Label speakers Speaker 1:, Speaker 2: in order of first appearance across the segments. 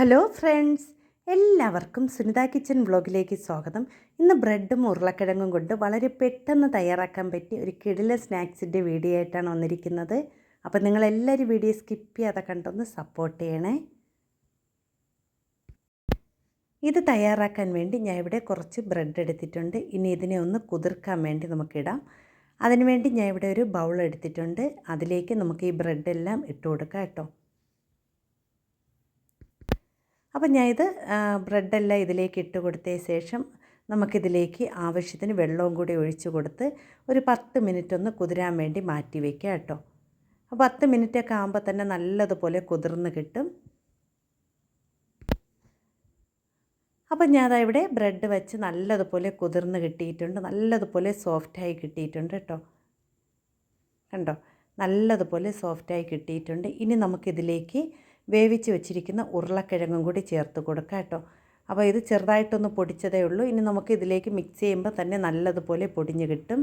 Speaker 1: Hello friends എല്ലാവർക്കും Sunitha kitchen വ്ളോഗിലേക്ക് സ്വാഗതം. ഇന്ന് ബ്രെഡും ഉരുളക്കിഴങ്ങും കൊണ്ട് വളരെ പെട്ടെന്ന് തയ്യാറാക്കാൻ പറ്റിയ ഒരു കിടില സ്നാക്സിന്റെ വീഡിയോ ആയിട്ടാണ് വന്നിരിക്കുന്നത്. അപ്പോൾ നിങ്ങളെല്ലാവരും വീഡിയോ സ്കിപ്പ് ചെയ്യാതെ കണ്ടൊന്ന് സപ്പോർട്ട് ചെയ്യണേ. ഇത് തയ്യാറാക്കാൻ വേണ്ടി ഞാൻ ഇവിടെ കുറച്ച് ബ്രെഡ് എടുത്തിട്ടുണ്ട്. ഇനി ഇതിനെ ഒന്ന് കുതിർക്കാൻ വേണ്ടി നമുക്കിടാം അതിനുവേണ്ടി ഞാൻ ഇവിടെ ഒരു ബൗൾ എടുത്തിട്ടുണ്ട്. അതിലേക്ക് നമുക്ക് ഈ ബ്രെഡെല്ലാം ഇട്ട് കൊടുക്കാം കേട്ടോ. അപ്പം ഞാൻ ഇത് ബ്രെഡെല്ലാം ഇതിലേക്ക് ഇട്ട് കൊടുത്ത ശേഷം നമുക്കിതിലേക്ക് ആവശ്യത്തിന് വെള്ളവും കൂടി ഒഴിച്ചു കൊടുത്ത് ഒരു പത്ത് മിനിറ്റ് ഒന്ന് കുതിരാൻ വേണ്ടി മാറ്റി വയ്ക്കുക കേട്ടോ. അപ്പോൾ പത്ത് മിനിറ്റൊക്കെ ആകുമ്പോൾ തന്നെ നല്ലതുപോലെ കുതിർന്ന് കിട്ടും. അപ്പം ഞാൻ ഇവിടെ ബ്രെഡ് വെച്ച് നല്ലതുപോലെ കുതിർന്ന് കിട്ടിയിട്ടുണ്ട്. നല്ലതുപോലെ സോഫ്റ്റായി കിട്ടിയിട്ടുണ്ട് കേട്ടോ. കണ്ടോ? നല്ലതുപോലെ സോഫ്റ്റായി കിട്ടിയിട്ടുണ്ട്. ഇനി നമുക്കിതിലേക്ക് വേവിച്ച് വെച്ചിരിക്കുന്ന ഉരുളക്കിഴങ്ങും കൂടി ചേർത്ത് കൊടുക്കാം കേട്ടോ. അപ്പോൾ ഇത് ചെറുതായിട്ടൊന്ന് പൊടിച്ചതേ ഉള്ളൂ. ഇനി നമുക്ക് ഇതിലേക്ക് മിക്സ് ചെയ്യുമ്പോൾ തന്നെ നല്ലതുപോലെ പൊടിഞ്ഞ് കിട്ടും.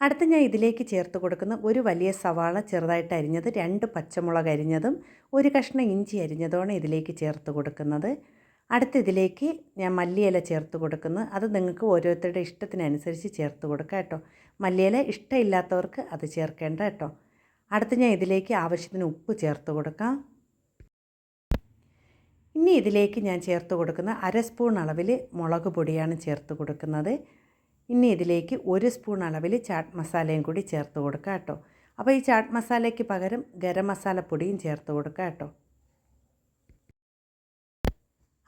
Speaker 1: അടുത്ത് ഞാൻ ഇതിലേക്ക് ചേർത്ത് കൊടുക്കുന്ന ഒരു വലിയ സവാള ചെറുതായിട്ട് അരിഞ്ഞത് രണ്ട് പച്ചമുളക് അരിഞ്ഞതും ഒരു കഷ്ണം ഇഞ്ചി അരിഞ്ഞതുമാണ് ഇതിലേക്ക് ചേർത്ത് കൊടുക്കുന്നത്. അടുത്ത് ഇതിലേക്ക് ഞാൻ മല്ലിയില ചേർത്ത് കൊടുക്കുന്നു. അത് നിങ്ങൾക്ക് ഓരോരുത്തരുടെ ഇഷ്ടത്തിനനുസരിച്ച് ചേർത്ത് കൊടുക്കാം കേട്ടോ. മല്ലിയില ഇഷ്ടമില്ലാത്തവർക്ക് അത് ചേർക്കേണ്ട കേട്ടോ. അടുത്ത് ഞാൻ ഇതിലേക്ക് ആവശ്യത്തിന് ഉപ്പ് ചേർത്ത് കൊടുക്കാം. ഇനി ഇതിലേക്ക് ഞാൻ ചേർത്ത് കൊടുക്കുന്ന അര സ്പൂൺ അളവിൽ മുളക് പൊടിയാണ് ചേർത്ത് കൊടുക്കുന്നത്. ഇനി ഇതിലേക്ക് ഒരു സ്പൂൺ അളവിൽ ചാട്ട് മസാലയും കൂടി ചേർത്ത് കൊടുക്കാം കേട്ടോ. അപ്പോൾ ഈ ചാട്ട് മസാലയ്ക്ക് പകരം ഗരം മസാലപ്പൊടിയും ചേർത്ത് കൊടുക്കാം കേട്ടോ.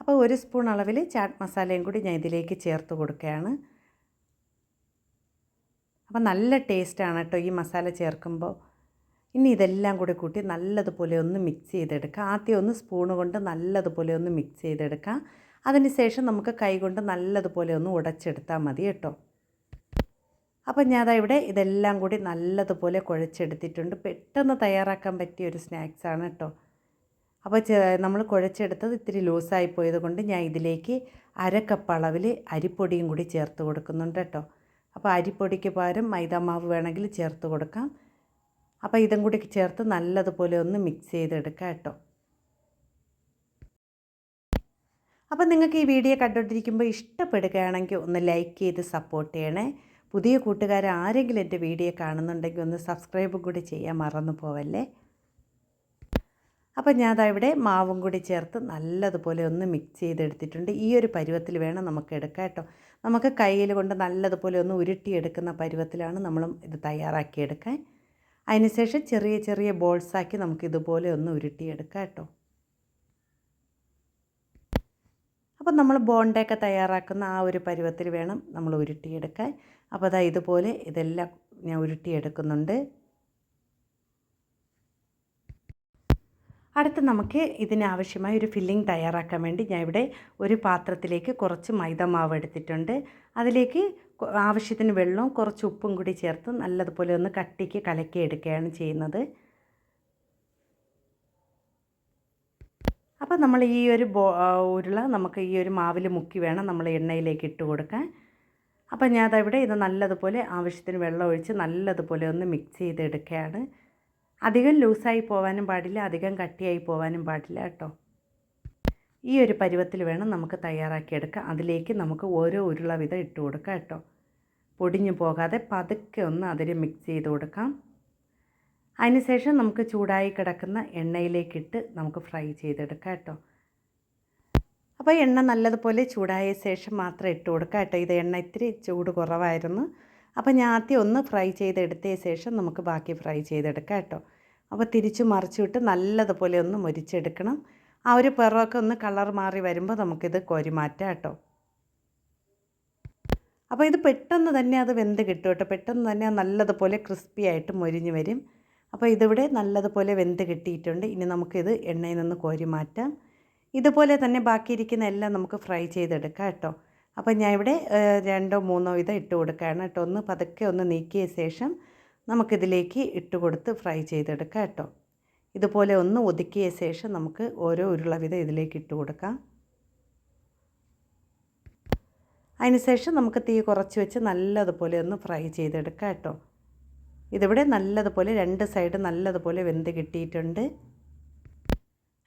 Speaker 1: അപ്പോൾ ഒരു സ്പൂൺ അളവിൽ ചാട്ട് മസാലയും കൂടി ഞാൻ ഇതിലേക്ക് ചേർത്ത് കൊടുക്കുകയാണ്. അപ്പോൾ നല്ല ടേസ്റ്റാണ് കേട്ടോ ഈ മസാല ചേർക്കുമ്പോൾ. ഇനി ഇതെല്ലാം കൂടി കൂട്ടി നല്ലതുപോലെ ഒന്ന് മിക്സ് ചെയ്തെടുക്കുക ആദ്യം ഒന്ന് സ്പൂണ് കൊണ്ട് നല്ലതുപോലെ ഒന്ന് മിക്സ് ചെയ്തെടുക്കുക അതിന് ശേഷം നമുക്ക് കൈ കൊണ്ട് നല്ലതുപോലെ ഒന്ന് ഉടച്ചെടുത്താൽ മതി കേട്ടോ. അപ്പം ഞാൻ അതാ ഇവിടെ ഇതെല്ലാം കൂടി നല്ലതുപോലെ കുഴച്ചെടുത്തിട്ടുണ്ട്. പെട്ടെന്ന് തയ്യാറാക്കാൻ പറ്റിയ ഒരു സ്നാക്സാണ് കേട്ടോ. അപ്പോൾ നമ്മൾ കുഴച്ചെടുത്തത് ഇത്തിരി ലൂസായി പോയത് കൊണ്ട് ഞാൻ ഇതിലേക്ക് അര കപ്പ് അളവിൽ അരിപ്പൊടിയും കൂടി ചേർത്ത് കൊടുക്കുന്നുണ്ട് കേട്ടോ. അപ്പോൾ അരിപ്പൊടിക്ക് പകരം മൈദാമാവ് വേണമെങ്കിൽ ചേർത്ത് കൊടുക്കാം. അപ്പോൾ ഇതും കൂടി ചേർത്ത് നല്ലതുപോലെ ഒന്ന് മിക്സ് ചെയ്തെടുക്കാം കേട്ടോ. അപ്പോൾ നിങ്ങൾക്ക് ഈ വീഡിയോ കണ്ടുകൊണ്ടിരിക്കുമ്പോൾ ഇഷ്ടപ്പെടുകയാണെങ്കിൽ ഒന്ന് ലൈക്ക് ചെയ്ത് സപ്പോർട്ട് ചെയ്യണേ. പുതിയ കൂട്ടുകാർ ആരെങ്കിലും എന്റെ വീഡിയോ കാണുന്നുണ്ടെങ്കിൽ ഒന്ന് സബ്സ്ക്രൈബ് കൂടി ചെയ്യാൻ മറന്നു പോവല്ലേ? അപ്പോൾ ഞാൻ ഇവിടെ മാവും കൂടി ചേർത്ത് നല്ലതുപോലെ ഒന്ന് മിക്സ് ചെയ്തെടുത്തിട്ടുണ്ട്. ഈ ഒരു പരുവത്തിൽ വേണം നമുക്ക് എടുക്കാം കേട്ടോ. നമുക്ക് കയ്യിൽ കൊണ്ട് നല്ലതുപോലെ ഒന്ന് ഉരുട്ടിയെടുക്കുന്ന പരുവത്തിലാണ് നമ്മൾ ഇത് തയ്യാറാക്കിയെടുക്കാൻ. അതിനുശേഷം ചെറിയ ചെറിയ ബോൾസാക്കി നമുക്ക് ഇതുപോലെ ഒന്ന് ഉരുട്ടിയെടുക്കാം കേട്ടോ. അപ്പോൾ നമ്മൾ ബോണ്ടയൊക്കെ തയ്യാറാക്കുന്ന ആ ഒരു പരുവത്തിൽ വേണം നമ്മൾ ഉരുട്ടിയെടുക്കാൻ. അപ്പോൾ അതാ ഇതുപോലെ ഇതെല്ലാം ഞാൻ ഉരുട്ടിയെടുക്കുന്നുണ്ട്. അടുത്ത് നമുക്ക് ഇതിനാവശ്യമായ ഒരു ഫില്ലിംഗ് തയ്യാറാക്കാൻ വേണ്ടി ഞാൻ ഇവിടെ ഒരു പാത്രത്തിലേക്ക് കുറച്ച് മൈദ മാവ് എടുത്തിട്ടുണ്ട്. അതിലേക്ക് ആവശ്യത്തിന് വെള്ളവും കുറച്ച് ഉപ്പും കൂടി ചേർത്ത് നല്ലതുപോലെ ഒന്ന് കട്ടിക്ക് കലക്കി എടുക്കുകയാണ് ചെയ്യുന്നത്. അപ്പോൾ നമ്മൾ ഈ ഒരു ബോ ഉരുള നമുക്ക് ഈ ഒരു മാവിൽ മുക്കി വേണം നമ്മൾ എണ്ണയിലേക്ക് ഇട്ട് കൊടുക്കാൻ. അപ്പോൾ ഞാൻ അതവിടെ ഇത് നല്ലതുപോലെ ആവശ്യത്തിന് വെള്ളം ഒഴിച്ച് നല്ലതുപോലെ ഒന്ന് മിക്സ് ചെയ്തെടുക്കുകയാണ്. അധികം ലൂസായി പോകാനും പാടില്ല അധികം കട്ടിയായി പോകാനും പാടില്ല കേട്ടോ. ഈ ഒരു പരുവത്തിൽ വേണം നമുക്ക് തയ്യാറാക്കിയെടുക്കാം. അതിലേക്ക് നമുക്ക് ഓരോ ഉരുള വിധം ഇട്ട് കൊടുക്കാം കേട്ടോ. പൊടിഞ്ഞു പോകാതെ പതുക്കെ ഒന്ന് അതിൽ മിക്സ് ചെയ്ത് കൊടുക്കാം. അതിനുശേഷം നമുക്ക് ചൂടായി കിടക്കുന്ന എണ്ണയിലേക്കിട്ട് നമുക്ക് ഫ്രൈ ചെയ്തെടുക്കാം കേട്ടോ. അപ്പോൾ എണ്ണ നല്ലതുപോലെ ചൂടായ ശേഷം മാത്രം ഇട്ട് കൊടുക്കാം കേട്ടോ. ഇത് എണ്ണ ഇത്തിരി ചൂട് കുറവായിരുന്നു. അപ്പോൾ ഞാൻ ആദ്യം ഒന്ന് ഫ്രൈ ചെയ്തെടുത്ത ശേഷം നമുക്ക് ബാക്കി ഫ്രൈ ചെയ്തെടുക്കാം കേട്ടോ. അപ്പോൾ തിരിച്ച് മറിച്ചിട്ട് നല്ലതുപോലെ ഒന്ന് മൊരിച്ചെടുക്കണം. ആ ഒരു പിറമൊക്കെ ഒന്ന് കളർ മാറി വരുമ്പോൾ നമുക്കിത് കോരി മാറ്റാം കേട്ടോ. അപ്പോൾ ഇത് പെട്ടെന്ന് തന്നെ അത് വെന്ത് കിട്ടും കേട്ടോ. പെട്ടെന്ന് തന്നെ നല്ലതുപോലെ ക്രിസ്പി ആയിട്ട് മൊരിഞ്ഞ് വരും. അപ്പോൾ ഇതിവിടെ നല്ലതുപോലെ വെന്ത് കിട്ടിയിട്ടുണ്ട്. ഇനി നമുക്കിത് എണ്ണയിൽ നിന്ന് കോരി മാറ്റാം ഇതുപോലെ തന്നെ ബാക്കിയിരിക്കുന്ന എല്ലാം നമുക്ക് ഫ്രൈ ചെയ്തെടുക്കാം കേട്ടോ. അപ്പോൾ ഞാൻ ഇവിടെ രണ്ടോ മൂന്നോ ഇത് ഇട്ട് കൊടുക്കുകയാണ് കേട്ടോ. ഒന്ന് പതുക്കെ ഒന്ന് നീക്കിയ ശേഷം നമുക്കിതിലേക്ക് ഇട്ട് കൊടുത്ത് ഫ്രൈ ചെയ്തെടുക്കാം കേട്ടോ. ഇതുപോലെ ഒന്ന് ഒതുക്കിയ ശേഷം നമുക്ക് ഓരോ ഉരുള വിധം ഇതിലേക്ക് ഇട്ട് കൊടുക്കാം. അതിനുശേഷം നമുക്ക് തീ കുറച്ച് വെച്ച് നല്ലതുപോലെ ഒന്ന് ഫ്രൈ ചെയ്തെടുക്കാം കേട്ടോ. ഇതിവിടെ നല്ലതുപോലെ രണ്ട് സൈഡ് നല്ലതുപോലെ വെന്ത് കിട്ടിയിട്ടുണ്ട്.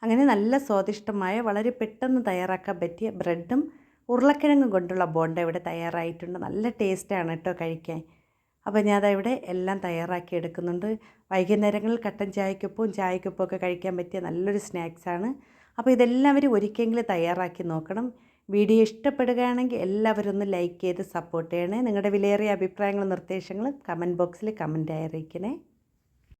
Speaker 1: അങ്ങനെ നല്ല സ്വാദിഷ്ടമായ വളരെ പെട്ടെന്ന് തയ്യാറാക്കാൻ പറ്റിയ ബ്രെഡും ഉരുളക്കിഴങ്ങ് കൊണ്ടുള്ള ബോണ്ട ഇവിടെ തയ്യാറായിട്ടുണ്ട്. നല്ല ടേസ്റ്റാണ് കേട്ടോ കഴിക്കാൻ. അപ്പോൾ ഞാൻ ഇവിടെ എല്ലാം തയ്യാറാക്കി എടുക്കുന്നുണ്ട്. വൈകുന്നേരങ്ങളിൽ കട്ടൻ ചായക്കൊപ്പവും ചായക്കൊപ്പം ഒക്കെ കഴിക്കാൻ പറ്റിയ നല്ലൊരു സ്നാക്സാണ്. അപ്പോൾ ഇതെല്ലാവരും ഒരിക്കലെങ്കിലും തയ്യാറാക്കി നോക്കണം. വീഡിയോ ഇഷ്ടപ്പെടുകയാണെങ്കിൽ എല്ലാവരും ഒന്ന് ലൈക്ക് ചെയ്ത് സപ്പോർട്ട് ചെയ്യണേ. നിങ്ങളുടെ വിലയേറിയ അഭിപ്രായങ്ങളും നിർദ്ദേശങ്ങളും കമന്റ് ബോക്സിൽ കമന്റായി അറിയിക്കണേ.